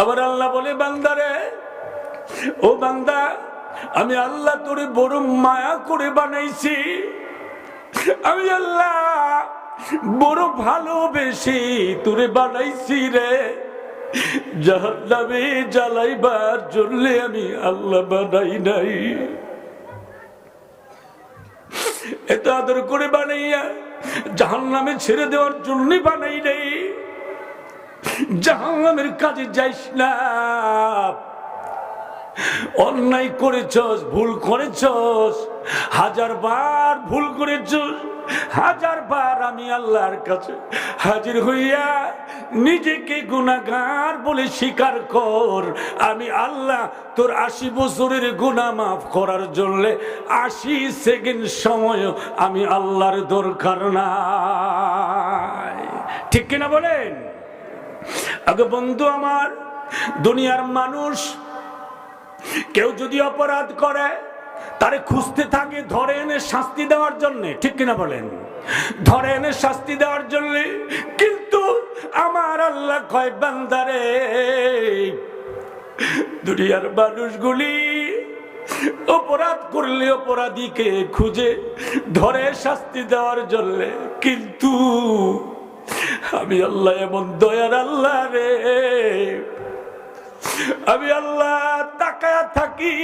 আবার আল্লাহ বলে বান্দারে ও বান্দা, আমি আল্লাহ তোরে বড় মায়া করে বানাইছি। আমি আল্লাহ বড় ভালোবেসে তোরে বানাইছি রে। জাহান্নামে জ্বালাইবার জন্য আমি আল্লাহ বানাই নাই। এত আদর করে বানাইয়া জাহান্নামে ছেড়ে দেওয়ার জন্য বানাই নাই। জাহান্নামের কাজে যাইস না। অন্যায় করেছস, ভুল করেছস হাজার বার ভুল করেছস হাজার বার আমি আল্লাহর কাছে হাজির হইয়া নিজেকে গুণাগার বলে স্বীকার কর। আমি আল্লাহ তোর আশি বছরের গুণা মাফ করার জন্য আশি সেকেন্ড সময় আমি আল্লাহর দরকার নাই। ঠিক কিনা বলেন? আগে বন্ধু আমার, দুনিয়ার মানুষ, কেউ যদি অপরাধ করে, তারে খুঁজতে থাকে ধরে এনে শাস্তি দেওয়ার জন্য, ঠিক কিনা বলেন? ধরে এনে শাস্তি দেওয়ার জন্য, কিন্তু আমার আল্লাহ কয় বান্দারে দুনিয়ার মানুষগুলি অপরাধ করলে অপরাধীকে খুঁজে ধরে শাস্তি দেওয়ার জন্য, কিন্তু আমি আল্লাহ এমন দয়ার আল্লাহ রে। আমি আল্লাহ তাকায়া থাকি,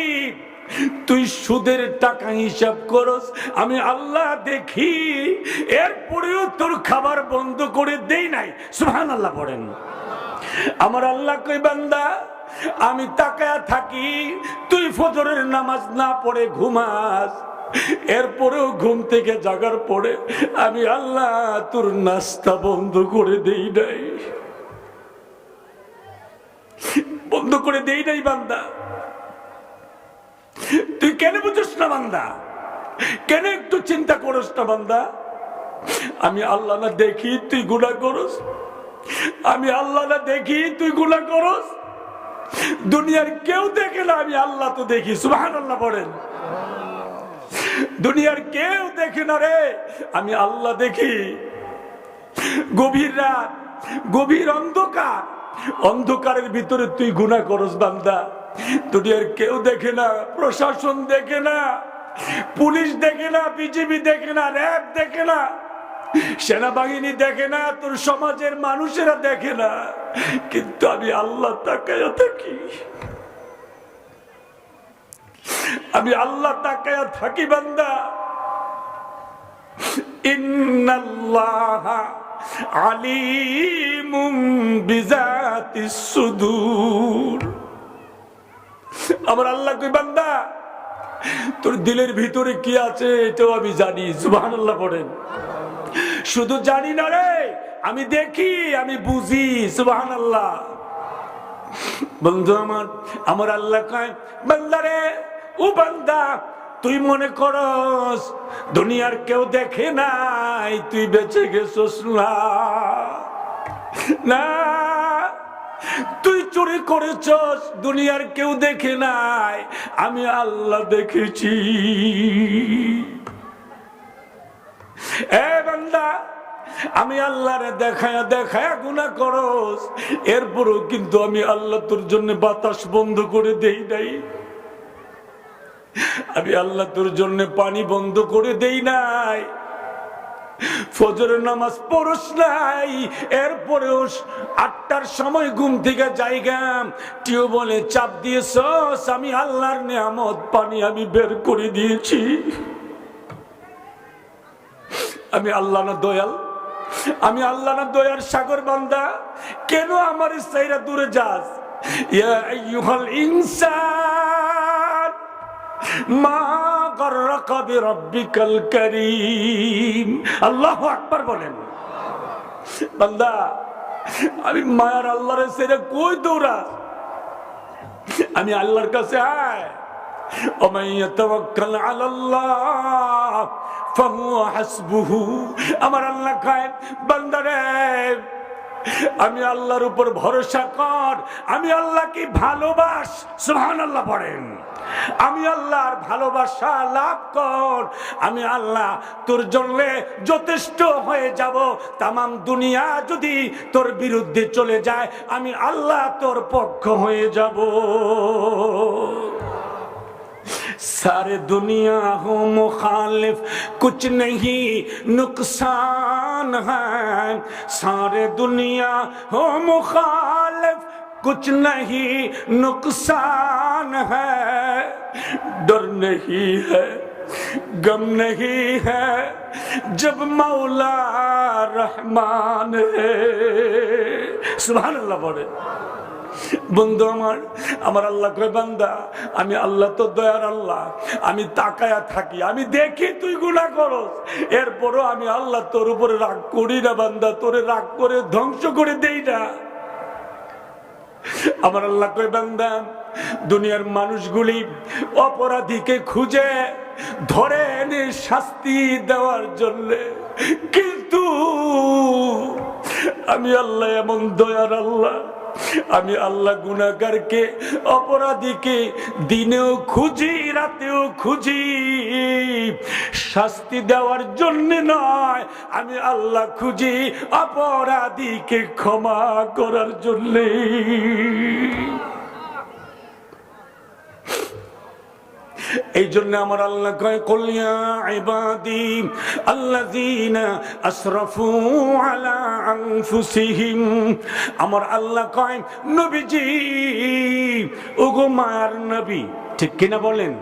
তুই সুদের টাকা হিসাব করস, আমি আল্লাহ দেখি, এরপরেও তোর খাবার বন্ধ করে দেই নাই। সুহান আল্লাহ পড়েন আমার আল্লাহ কই বান্দা, আমি তাকায়া থাকি, তুই ফজরের নামাজ না পড়ে ঘুমাস এরপরেও ঘুম থেকে জাগার পরে আমি আল্লাহ, তোর নাস্তা বন্ধ করে দেই নাই। বন্ধ করে দেই নাই বান্দা। তুই কেন বুঝিস না বান্দা? কেন একটু চিন্তা করস না বান্দা? আমি আল্লাহ না দেখি তুই গুণা করস। আমি আল্লাহ না দেখি তুই গুণা করস। দুনিয়ার কেউ দেখে না আমি আল্লাহ তো দেখি সুবাহান আল্লাহ বলেন। দুনিয়ার কেউ দেখে না রে। আমি আল্লাহ দেখি। গভীর রাত, গভীর অন্ধকার। অন্ধকারের ভিতরে তুই গুণা করস বান্দা। দুনিয়ার কেউ দেখে না, প্রশাসন দেখে না, পুলিশ দেখে না বিজেপি দেখে না, র্যাব দেখে না, সেনাবাহিনী দেখে না, তোর সমাজের মানুষেরা দেখে না। কিন্তু আমি আল্লাহ তাকায়া থাকি। আমি আল্লাহ তাকায়া থাকি, বান্দা। ইন্নাল্লাহ আলিমুম বিজাতিস সুদূর। আমার আল্লাহ কই, বান্দা, তোর দিলের ভিতরে কি আছে এটাও আমি জানি, সুবহানাল্লাহ পড়েন। শুধু জানি না রে, আমি দেখি, আমি বুঝি, সুবহানাল্লাহ। বন্ধু আমার আমার আল্লাহ কয়, বান্দা রে ও বান্দা, তুই মনে করস দুনিয়ার কেউ দেখে নাই, তুই বেঁচে গেছস না? না, তুই চুরি করেছস, দুনিয়ার কেউ দেখে নাই, আমি আল্লাহ দেখেছি। এ বান্দা, আমি আল্লাহরে দেখায়া দেখায়া গুণা করস, এরপরও কিন্তু আমি আল্লাহ তোর জন্য বাতাস বন্ধ করে দেই নাই। আমি আল্লাহ তোর জন্য পানি বন্ধ করে দেই নাই। ফজরের নামাজ পড়স নাই। এরপরেও আটটার সময় ঘুম থেকে যাইগাম। টিও বলে, চাপ দিয়েছস, আমি আল্লাহর নিয়ামত পানি আমি বের করে দিয়েছি। আমি আল্লাহ না দয়াল। আমি আল্লাহ না দয়ার সাগর বান্দা। কেন আমার সাইরা দূরে যাস? ইয়া আইয়ুহাল ইনসান মা গর্রকাবি রব্বিকাল করিম। আল্লাহ আকবার বলেন। বান্দা, আমি মায়ের আল্লাহরে সেরে কই দৌড়া আমি আল্লাহর কাছে আয়। আমার আল্লাহ খায় বান্দারে আমি আল্লাহর উপর ভরসা কর। আমি আল্লাহকে ভালোবাস। সুহান আল্লাহ পড়েন আমি আল্লাহর ভালোবাসা লাভ কর। আমি আল্লাহ তোর জন্য যথেষ্ট হয়ে যাব। তামাম দুনিয়া যদি তোর বিরুদ্ধে চলে যায়, আমি আল্লাহ তোর পক্ষ হয়ে যাব। سارے دنیا ہو مخالف کچھ نہیں نقصان ہے سارے دنیا ہو مخالف कुछ नहीं नुकसान है डर नहीं है गम नहीं है जब मौला रहमान है सुबह अल्लाह बोले বন্ধু আমার আমার আল্লাহ কয় বান্দা আমি আল্লাহ তো দয়ার আল্লাহ আমি তাকায়া থাকি আমি দেখি তুই গুণা করস এরপরও আমি আল্লাহ তোর উপরে রাগ করি না বান্দা তোরে রাগ করে ধ্বংস করে দেই না আমার আল্লাহ কয়, বান্দা, দুনিয়ার মানুষগুলি অপরাধীকে খুঁজে ধরে এনে শাস্তি দেওয়ার জন্য। কিন্তু আমি আল্লাহ এমন দয়ার আল্লাহ আমি আল্লাহ গুনাগারকে অপরাধীকে দিনেও খুঁজি, রাতেও খুঁজি। শাস্তি দেওয়ার জন্য নয়, আমি আল্লাহ খুঁজি অপরাধীকে ক্ষমা করার জন্যে। এই জন্য আমার আল্লাহ কয় কলিয়া ইবাদি আল্লা আসরাফু আলা আনফুসিহিম। আমার আল্লাহ কয়, নবীজি, ওগো মায়ার নবী। ঠিক কিনা বলেন?